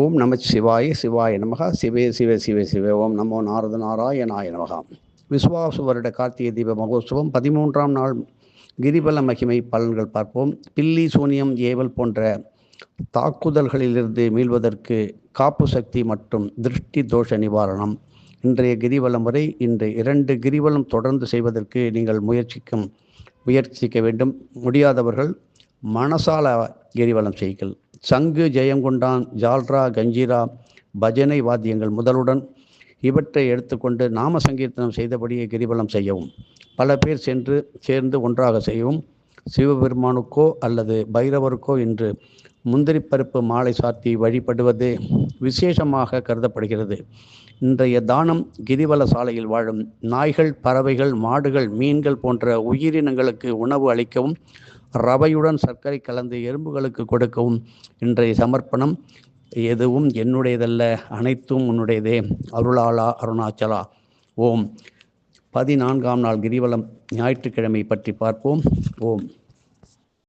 ஓம் நம சிவாய சிவாய நமக சிவே சிவ சிவ சிவ. ஓம் நமோ நாரத நாராயணாய நமகா. விஸ்வாசு வருட கார்த்திகை தீப மகோத்சவம் பதிமூன்றாம் நாள் கிரிபல மகிமை பலன்கள் பார்ப்போம். பில்லி சூனியம் ஏவல் போன்ற தாக்குதல்களிலிருந்து மீள்வதற்கு காப்பு சக்தி மற்றும் திருஷ்டி தோஷ நிவாரணம். இன்றைய கிரிவலம் வரை இன்று இரண்டு கிரிவலம் தொடர்ந்து செய்வதற்கு நீங்கள் முயற்சிக்கும் முயற்சிக்க வேண்டும். முடியாதவர்கள் மனசால கிரிவலம் செய்கள் சங்கு ஜெயங்கொண்டான் ஜால்ரா கஞ்சிரா பஜனை வாத்தியங்கள் முதலுடன் இவற்றை எடுத்துக்கொண்டு நாம சங்கீர்த்தனம் செய்தபடியே கிரிவலம் செய்யவும். பல பேர் சென்று சேர்ந்து ஒன்றாக செய்யவும். சிவபெருமானுக்கோ அல்லது பைரவருக்கோ என்று முந்திரிப்பருப்பு மாலை சாத்தி வழிபடுவது விசேஷமாக கருதப்படுகிறது. இன்றைய தானம் கிரிவல சாலையில் வாழும் நாய்கள் பறவைகள் மாடுகள் மீன்கள் போன்ற உயிரினங்களுக்கு உணவு அளிக்கவும் ரவையுடன் சர்க்கரை கலந்து எறும்புகளுக்கு கொடுக்கவும் இன்றைய சமர்ப்பணம் எதுவும் என்னுடையதல்ல அனைத்தும் உன்னுடையதே. அருளாளா அருணாச்சலா. ஓம். பதினான்காம் நாள் கிரிவலம் ஞாயிற்றுக்கிழமை பற்றி பார்ப்போம். ஓம்.